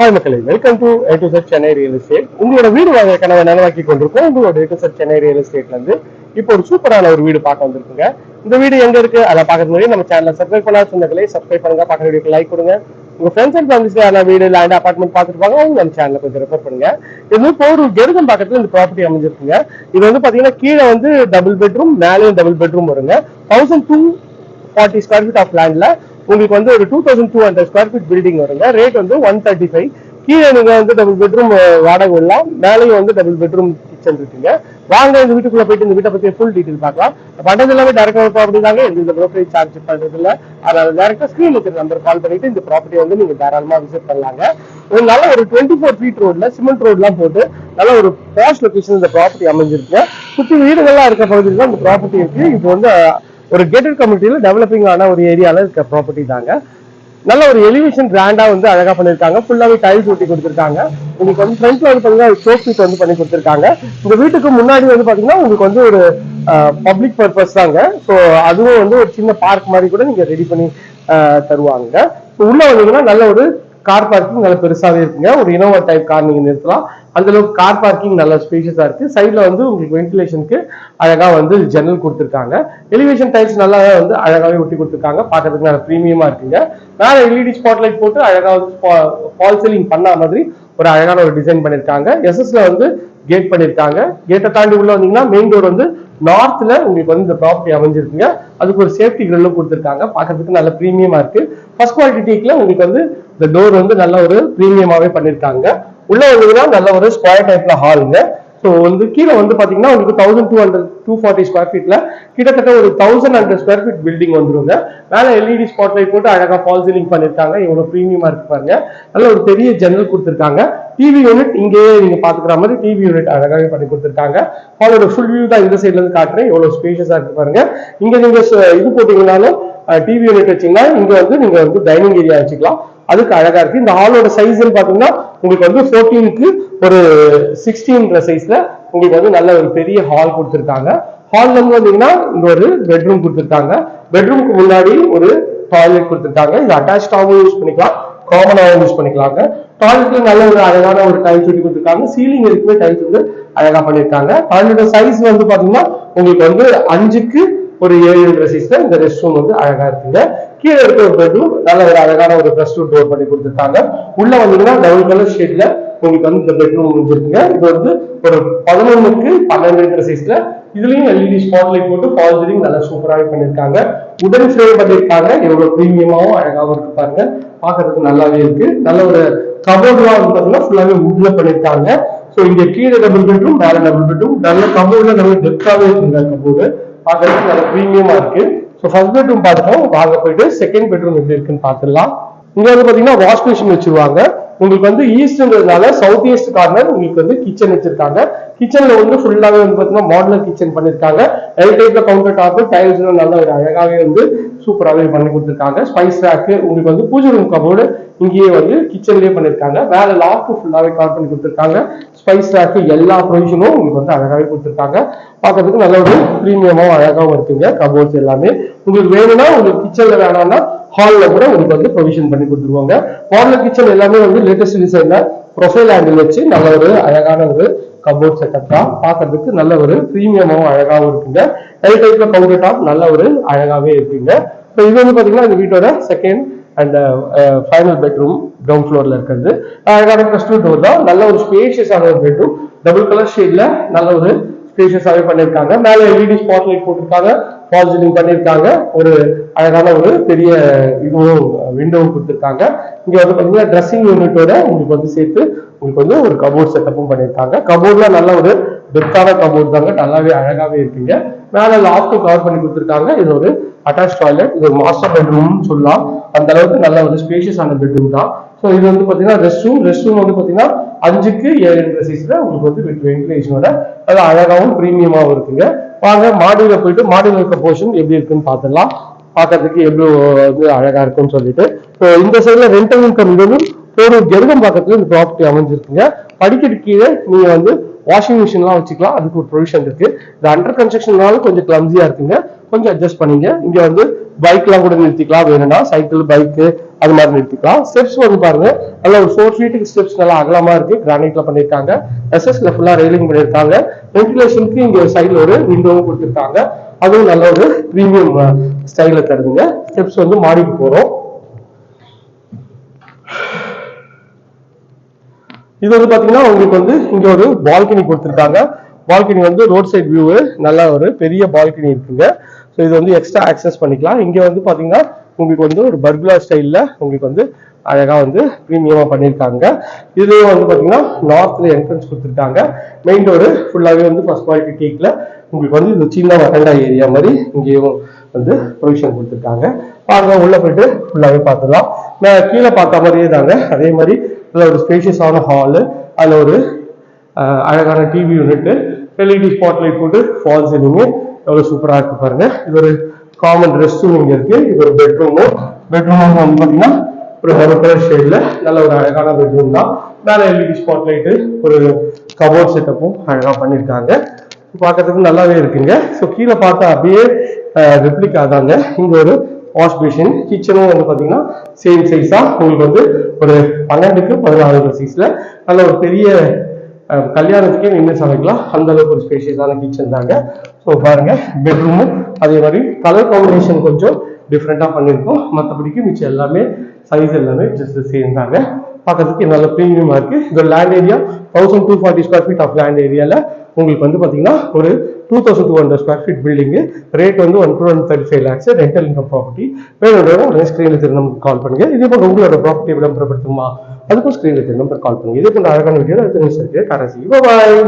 Hi மக்களே welcome to A to Z Chennai real estate உங்களோட வீடு வாங்க கனவை நனவாக்கி கொண்டிருக்கோம். உங்களோட A to Z Chennai real எஸ்டேட்ல இருந்து இப்போ ஒரு சூப்பரான ஒரு வீடு பார்க்க வந்திருக்குங்க. இந்த வீடு எங்க இருக்கு? அதை பார்க்கறது முன்னாடி நம்ம சேனலை சப்ஸ்கிரைப் பண்ணா சொந்தங்களே சப்ஸ்கிரைப் பண்ணுங்க. பக்கத்து வீடியோக்கு லைக் கொடுங்க. உங்க ஃப்ரெண்ட்ஸ் அண்ட் ஃபேமிலிஸ்ல யாரா வீடு லேண்ட் அபார்ட்மெண்ட் பார்த்துருப்பாங்க அவங்க நம்ம சேனலை கொஞ்சம் ரெஃபர் பண்ணுங்க. இது வந்து ஒரு கெருதம் பக்கத்துல இந்த ப்ராப்பர்ட்டி அமைஞ்சிருக்குங்க. இது வந்து பாத்தீங்கன்னா கீழே வந்து டபுள் பெட்ரூம் மேலேயும் டபுள் பெட்ரூம் வருங்க. Thousand two forty square feet of லேண்ட்ல உங்களுக்கு வந்து ஒரு two thousand two hundred square feet building வருங்க. ரேட் வந்து ஒன் தேர்ட்டி ஃபைவ் கீழே நீங்க வந்து டபுள் பெட்ரூம் வாடகை விடலாம் மேலேயும் வந்து டபுள் பெட்ரூம் கிச்சன் இருக்குங்க. வாங்க இந்த வீட்டுக்குள்ள போயிட்டு இந்த வீட்டை பத்தி ஃபுல் டீடைல் பார்க்கலாம். பண்றது எல்லாமே டேரக்டா ப்ராப்பர்ட்டி தாங்க இந்த ப்ரோக்கரேஜ் சார்ஜ் பண்றது இல்ல. அதனால டேரக்டா ஸ்கிரீன் இருக்கிற நம்பர் கால் பண்ணிட்டு இந்த ப்ராப்பர்ட்டி வந்து நீங்க தாராளமா விசிட் பண்ணலாங்க. ஒரு நல்ல ஒரு டுவெண்ட்டி ஃபோர் ஃபீட் ரோட்ல சிமெண்ட் ரோட்லாம் போட்டு நல்ல ஒரு பாஸ்ட் லொகேஷன் இந்த ப்ராப்பர்ட்டி அமைஞ்சிருக்கு சுத்தி வீடுகள்லாம் இருக்க பகுதியில் தான் இந்த ப்ராப்பர்ட்டி இருக்கு. இப்போ வந்து ஒரு கேட்டட் கம்யூனிட்டியில் டெவலப்பிங் ஆன ஒரு ஏரியால இருக்க ப்ராப்பர்ட்டி தாங்க. நல்ல ஒரு எலிவேஷன் கிராண்டா வந்து அழகா பண்ணிருக்காங்க. ஃபுல்லாவே டைல்ஸ் ஒட்டி கொடுத்துருக்காங்க. உங்களுக்கு வந்து ஃப்ரண்ட்ல வந்து பாத்தீங்கன்னா ஷோ சீட் வந்து பண்ணி கொடுத்துருக்காங்க. இந்த வீட்டுக்கு முன்னாடி வந்து பாத்தீங்கன்னா உங்களுக்கு வந்து ஒரு பப்ளிக் பர்பஸ் தாங்க. ஸோ அதுவும் வந்து ஒரு சின்ன பார்க் மாதிரி கூட நீங்க ரெடி பண்ணி தருவாங்க. உள்ள வந்தீங்கன்னா நல்ல ஒரு கார் பார்க்கிங் நல்லா பெருசாகவே இருக்குங்க. ஒரு இனோவா டைப் கார் நீங்கள் நிறுத்தலாம். அந்த அளவுக்கு கார் பார்க்கிங் நல்ல ஸ்பேஷியஸாக இருக்கு. சைடில் வந்து உங்களுக்கு வென்டிலேஷனுக்கு அழகாக வந்து ஜன்னல் கொடுத்துருக்காங்க. எலிவேஷன் டைல்ஸ் நல்லா வந்து அழகாவே ஒட்டி கொடுத்துருக்காங்க. பார்க்கறதுக்கு நல்லா ப்ரீமியமாக இருக்குங்க. மேல எல்இடி ஸ்பாட் லைட் போட்டு அழகாக வந்து ஃபால் சீலிங் பண்ண மாதிரி ஒரு அழகான ஒரு டிசைன் பண்ணியிருக்காங்க எஸ்எஸ்ல வந்து கேட் பண்ணியிருக்காங்க கேட்டை தாண்டி உள்ள வந்தீங்கன்னா மெயின் டோர் வந்து நார்த்ல உங்களுக்கு வந்து இந்த ப்ராப்பர்ட்டி அமைஞ்சிருக்குங்க. அதுக்கு ஒரு சேஃப்டி கிரில்லும் கொடுத்துருக்காங்க. பார்க்கறதுக்கு நல்ல ப்ரீமியமா இருக்கு. ஃபர்ஸ்ட் குவாலிட்டி டீக்ல உங்களுக்கு வந்து இந்த டோர் வந்து நல்ல ஒரு ப்ரீமியமாவே பண்ணிருக்காங்க. உள்ள வந்தீங்கன்னா நல்ல ஒரு ஸ்கொயர் டைப்ல ஹாலுங்க ஸோ வந்து கீழே வந்து பார்த்தீங்கன்னா உங்களுக்கு thousand two hundred two forty square ஃபீட்ல கிட்டத்தட்ட ஒரு thousand hundred square feet building வந்துருங்க. மேலே எல்இடி ஸ்பாட் லைட் போட்டு அழகாக ஃபால் சீலிங் பண்ணியிருக்காங்க எவ்வளோ ப்ரீமியமாக இருக்கு பாருங்க. நல்ல ஒரு பெரிய ஜன்னல் கொடுத்துருக்காங்க. டிவி யூனிட் இங்கேயே நீங்கள் பார்த்துக்கிற மாதிரி டிவி யூனிட் அழகாக பண்ணி கொடுத்துருக்காங்க. ஹாலோட ஃபுல் வியூ தான் இந்த சைட்லேருந்து காட்டுறேன். எவ்வளவு ஸ்பேஷியஸாக இருக்கு பாருங்க. இங்கே நீங்க இது போட்டீங்கன்னாலும் டிவி யூனிட் வச்சீங்கன்னா இங்க வந்து நீங்க வந்து டைனிங் ஏரியா வச்சுக்கலாம். அதுக்கு அழகா இருக்கு. இந்த ஹாலோட சைஸ்ன்னு பாத்தீங்கன்னா உங்களுக்கு வந்து 14க்கு ஒரு சிக்ஸ்டீன்ற சைஸ்ல உங்களுக்கு வந்து நல்ல ஒரு பெரிய ஹால் கொடுத்துருக்காங்க. ஹால்ல இருந்து வந்தீங்கன்னா இங்க ஒரு பெட்ரூம் கொடுத்துருக்காங்க. பெட்ரூமுக்கு முன்னாடி ஒரு டாய்லெட் கொடுத்துருக்காங்க. இது அட்டாச்சாகவும் யூஸ் பண்ணிக்கலாம். காமனாகவும் யூஸ் பண்ணிக்கலாங்க. டாய்லெட்ல நல்ல ஒரு அழகான ஒரு டைல்ஸ் ஒட்டி கொடுத்துருக்காங்க. சீலிங் இருக்குமே டைல்ஸ் வந்து அழகா பண்ணிருக்காங்க. டாய்லெட்டோட சைஸ் வந்து பாத்தீங்கன்னா உங்களுக்கு வந்து அஞ்சுக்கு ஒரு ஏழுன்ற சைஸ்ல இந்த ரெஸ்ட் ரூம் வந்து அழகா இருக்குங்க. கீழே இருக்கிற ஒரு பெட்ரூம் நல்ல ஒரு அழகான ஒரு பிரஸ் டோர் பண்ணி கொடுத்துருக்காங்க. உள்ள வந்தீங்கன்னா டபுள் கலர் ஷேட்ல உங்களுக்கு வந்து இந்த பெட்ரூம் முடிஞ்சிருக்குங்க இது வந்து ஒரு பதினொன்னுக்கு பன்னெண்டுன்ற சைஸ்ல இதுலயும் எல்இடி ஸ்பாட் லைட் போட்டு ஃபால் நல்லா சூப்பராகவே பண்ணிருக்காங்க. உடன் ஃப்ரேம் பண்ணிருக்காங்க. எவ்வளவு பிரீமியமாவும் அழகாவும் இருக்கு பாருங்க. பாக்குறதுக்கு நல்லாவே இருக்கு. நல்ல ஒரு கபோர்ட்லாம் வந்து பாத்தீங்கன்னா ஃபுல்லாவே உட்ல பண்ணிருக்காங்க. சோ இங்க கீழே டபுள் பெட்ரூம் மேல டபுள் பெட்ரூம் நல்ல கபோர்ட்ல நல்ல டெப்தாவே இருக்குங்க கபோர்டு பாக்குறதுக்கு நல்ல ப்ரீமியமா இருக்கு. ஸோ ஃபர்ஸ்ட் பெட்ரூம் பார்த்துட்டோம். வாங்க போயிட்டு செகண்ட் பெட்ரூம் எப்படி இருக்குன்னு பார்த்துடலாம். இங்க வந்து பாத்தீங்கன்னா வாஷ் மிஷின் வச்சிருவாங்க. உங்களுக்கு வந்து ஈஸ்ட்ன்றதுனால சவுத் ஈஸ்ட் கார்னர் உங்களுக்கு வந்து கிச்சன் வச்சிருக்காங்க. கிச்சன்ல வந்து ஃபுல்லாவே வந்து பாத்தீங்கன்னா மாடலர் கிச்சன் பண்ணிருக்காங்க. எல் டைப்ல கவுண்டர் டாப் டைல்ஸ் நல்ல ஒரு அழகாவே வந்து சூப்பராகவே பண்ணி கொடுத்துருக்காங்க. ஸ்பைஸ் ரேக்கு உங்களுக்கு வந்து பூஜை ரூம் கபோர்டு இங்கேயே வந்து கிச்சன்லேயே பண்ணியிருக்காங்க வேற லாக்கு ஃபுல்லாகவே கவர் பண்ணி கொடுத்துருக்காங்க. ஸ்பைஸ் ரேக்கு எல்லா ப்ரொவிஷனும் உங்களுக்கு வந்து அழகாகவே கொடுத்துருக்காங்க. பார்க்கறதுக்கு நல்ல ஒரு ப்ரீமியமாகவும் அழகாகவும் இருக்குங்க. கபோர்ட்ஸ் எல்லாமே. உங்களுக்கு வேணும்னா உங்களுக்கு கிச்சனில் வேணாம்னா ஹாலில் கூட உங்களுக்கு வந்து ப்ரொவிஷன் பண்ணி கொடுத்துருவாங்க. மாடலர் கிச்சன் எல்லாமே வந்து லேட்டஸ்ட் டிசைனில் ப்ரொஃபைல் ஆங்கிள் வச்சு நல்ல ஒரு அழகான ஒரு கபோர்ட் செட்டப் தான். பார்க்கறதுக்கு நல்ல ஒரு ப்ரீமியமாவும் அழகாவும் இருக்குங்க. எல் டைப்ல கவுண்டர் டாப் நல்ல ஒரு அழகாவே இருக்குங்க. ஸோ இது வந்து பாத்தீங்கன்னா இந்த வீட்டோட second and final bedroom ground ஃப்ளோர்ல இருக்கிறது. அழகான ப்ளஸ் டோர் தான். நல்ல ஒரு ஸ்பேஷியஸான ஒரு பெட்ரூம் டபுள் கலர் ஷேட்ல நல்ல ஒரு ஸ்பேஷியஸாவே பண்ணிருக்காங்க. மேல எல்இடி ஸ்பாட் லைட் போட்டிருக்காங்க. ஃபால் சீலிங் பண்ணிருக்காங்க. ஒரு அழகான ஒரு பெரிய இதுவும் விண்டோவும் கொடுத்துருக்காங்க. இங்க வந்து பாத்தீங்கன்னா ட்ரெஸ்ஸிங் யூனிட்டோட உங்களுக்கு வந்து சேர்த்து உங்களுக்கு வந்து ஒரு கபோர்ட் செட்டப்பும் பண்ணிருக்காங்க. கபோர்ட்ல நல்ல ஒரு டெப்தான கபோர்ட் தாங்க. நல்லாவே அழகாவே இருக்குங்க. மேல லாஃப்ட் கவர் பண்ணி கொடுத்துருக்காங்க. இது ஒரு அட்டாச் டாய்லெட் இது ஒரு மாஸ்டர் பெட்ரூம் சொல்லலாம். அந்த அளவுக்கு நல்ல ஒரு ஸ்பேஷியஸான பெட்ரூம் தான். ஸோ இது வந்து பார்த்தீங்கன்னா ரெஸ்ட் ரூம் ரெஸ்ட் ரூம் வந்து பார்த்தீங்கன்னா அஞ்சுக்கு ஏழு சைஸில் உங்களுக்கு வந்து வித் வென்டிலேஷனோட அது அழகாகவும் ப்ரீமியமாகவும் இருக்குங்க. வாங்க மாடியில் போயிட்டு மாடியில் இருக்க போர்ஷன் எப்படி இருக்குன்னு பார்த்துடலாம். பார்க்கறதுக்கு எவ்வளோ வந்து அழகாக இருக்குன்னு சொல்லிட்டு. ஸோ இந்த சைடில் ரெண்டல் இன்கம் இதுவும் ஒரு கெருகம் பக்கத்துல இந்த ப்ராப்பர்ட்டி அமைஞ்சிருக்குங்க. படிக்கட்டு கீழே நீங்க வந்து வாஷிங் மிஷின்லாம் வச்சுக்கலாம். அதுக்கு ஒரு ப்ரொவிஷன் இருக்கு. இந்த அண்டர் கன்ஸ்ட்ரக்ஷன்னால கொஞ்சம் கிளம்ஸியா இருக்குங்க. கொஞ்சம் அட்ஜஸ்ட் பண்ணிங்க. இங்க வந்து பைக்லாம் கூட நிறுத்திக்கலாம். வேணும்னா சைக்கிள் பைக்கு அது மாதிரி நிறுத்திக்கலாம். ஸ்டெப்ஸ் வந்து பாருங்க. நல்ல ஒரு ஃபோர் ஃபீட்டுக்கு ஸ்டெப்ஸ் நல்லா அகலமா இருக்கு. கிரானைட்ல பண்ணியிருக்காங்க எஸ்எஸ்ல ஃபுல்லா ரெயிலிங் பண்ணியிருக்காங்க வென்டிலேஷனுக்கு இங்க சைடில் ஒரு விண்டோவும் கொடுத்துருக்காங்க. அதுவும் நல்ல ஒரு ப்ரீமியம் ஸ்டைல தருதுங்க. ஸ்டெப்ஸ் வந்து மாடிக்கு போறோம். இது வந்து பாத்தீங்கன்னா உங்களுக்கு வந்து இங்க ஒரு பால்கனி கொடுத்துருக்காங்க. பால்கனி வந்து ரோட் சைடு வியூ நல்ல ஒரு பெரிய பால்கனி இருக்குங்க. இது வந்து எக்ஸ்ட்ரா ஆக்சஸ் பண்ணிக்கலாம். இங்கே வந்து பார்த்தீங்கன்னா உங்களுக்கு வந்து ஒரு பர்குலா ஸ்டைலில் உங்களுக்கு வந்து அழகாக வந்து ப்ரீமியமாக பண்ணியிருக்காங்க இதுலேயும் வந்து பார்த்தீங்கன்னா நார்த்தில் என்ட்ரன்ஸ் கொடுத்துருக்காங்க. மெயின் டோரு ஃபுல்லாகவே வந்து ஃபஸ்ட் குவாலிட்டி கேக்கில் உங்களுக்கு வந்து இது சின்ன வரண்டா ஏரியா மாதிரி இங்கேயும் வந்து ப்ரொவிஷன் கொடுத்துருக்காங்க. பாருங்க உள்ள போயிட்டு ஃபுல்லாகவே பார்த்துடலாம் நான் கீழே பார்த்த மாதிரியே தாங்க. அதே மாதிரி இதில் ஒரு ஸ்பேஷியஸான ஹாலு அதில் ஒரு அழகான டிவி யூனிட்டு எல்இடி ஸ்பாட்லைட் போட்டு ஃபால்ஸ் எதுவுமே எவ்வளவு சூப்பரா இருக்கு பாருங்க. இது ஒரு காமன் ரெஸ்ட் ரூம் இங்க இருக்கு. இது ஒரு பெட்ரூமு பெட்ரூம் வந்து பாத்தீங்கன்னா ஒரு ஹெரக்கலர் ஷேட்ல நல்ல ஒரு அழகான பெட்ரூம் தான். மேல எல்இடி ஸ்பாட்லைட்டு ஒரு கபோர்ட் செட்டப்பும் அழகா பண்ணியிருக்காங்க பார்க்கறதுக்கு நல்லாவே இருக்குங்க. ஸோ கீழே பார்த்தா அப்படியே ரெப்ளிகா ஆகாங்க இங்க ஒரு வாஷ் மிஷின் கிச்சனும் வந்து பாத்தீங்கன்னா சேம் சைஸா உங்களுக்கு வந்து ஒரு பன்னெண்டுக்கு பதினாறு சைஸ்ல நல்ல ஒரு பெரிய கல்யாணத்துக்கே நின்று சமைக்கலாம்? அந்த அளவுக்கு ஒரு ஸ்பேஷியஸான கிச்சன் தாங்க. ஸோ பாருங்க பெட்ரூமும் அதே மாதிரி கலர் காம்பினேஷன் கொஞ்சம் டிஃப்ரெண்ட்டாக பண்ணியிருக்கோம் மற்றபடிக்கு மிச்சம் எல்லாமே சைஸ் எல்லாமே ஜஸ்ட் சேம் தாங்க. பார்க்கறதுக்கு நல்ல ப்ரீமியமா இருக்கு. இந்த land area thousand two forty square feet of land ஏரியால உங்களுக்கு வந்து பாத்தீங்கன்னா ஒரு two thousand two hundred square feet building rate வந்து one two hundred thirty five lakhs rental income property வேணும் உடனே ஸ்க்ரீனில் திரு கால் பண்ணுங்க. இதே போல உங்களோட ப்ராப்பர்ட்டி விளம்பரப்படுத்துமா? அதுக்கும் ஸ்க்ரீனில் இருக்கிற நம்பர் கால் பண்ணுங்க. இதுக்கு அழகான வீடியோ அடுத்த நிமிஷம் இருக்கு. கடைசி பாய்